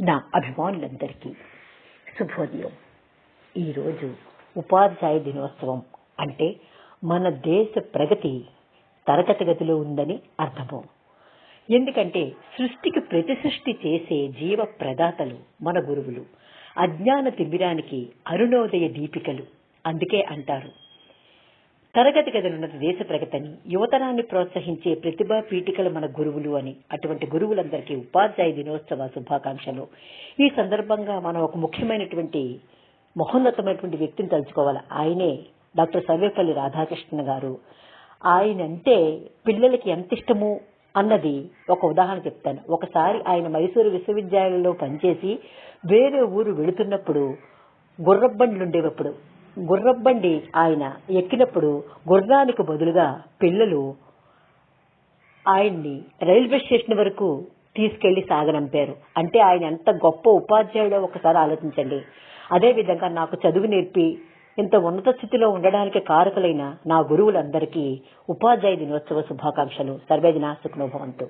నా అభిమానులందరికీ శుభోదయం. ఈరోజు ఉపాధ్యాయ దినోత్సవం అంటే మన దేశ ప్రగతి తరగతి గదిలో ఉందని అర్థము. ఎందుకంటే సృష్టికి ప్రతి సృష్టి చేసే జీవ ప్రదాతలు మన గురువులు. అజ్ఞాన తిమిరానికి అరుణోదయ దీపికలు. అందుకే అంటారు. తరగతి గదులున్నది దేశ ప్రగతిని యువతరాన్ని ప్రోత్సహించే ప్రతిభా పీఠికలు మన గురువులు అని అటువంటి గురువులందరికీ ఉపాధ్యాయ దినోత్సవ శుభాకాంక్షలు. ఈ సందర్భంగా మనం ఒక ముఖ్యమైనటువంటి మహోన్నతమైనటువంటి వ్యక్తిని తలుచుకోవాలి. ఆయనే డాక్టర్ సర్వేపల్లి రాధాకృష్ణ గారు. ఆయన అంటే పిల్లలకి ఎంత ఇష్టము అన్నది ఒక ఉదాహరణ చెప్తాను. ఒకసారి ఆయన మైసూరు విశ్వవిద్యాలయంలో పనిచేసి వేరే ఊరు వెళుతున్నప్పుడు గుర్రబండ్లు ఉండేవప్పుడు గుర్రబ్బండి ఆయన ఎక్కినప్పుడు గుర్రానికి బదులుగా పిల్లలు ఆయన్ని రైల్వే స్టేషన్ వరకు తీసుకెళ్ళి సాగనంపారు. అంటే ఆయన ఎంత గొప్ప ఉపాధ్యాయుడో ఒకసారి ఆలోచించండి. అదే విధంగా నాకు చదువు నేర్పి ఇంత ఉన్నత స్థితిలో ఉండడానికి కారకులైన నా గురువులందరికీ ఉపాధ్యాయ దినోత్సవ శుభాకాంక్షలు. సర్వేజన సుఖనోభవంతు.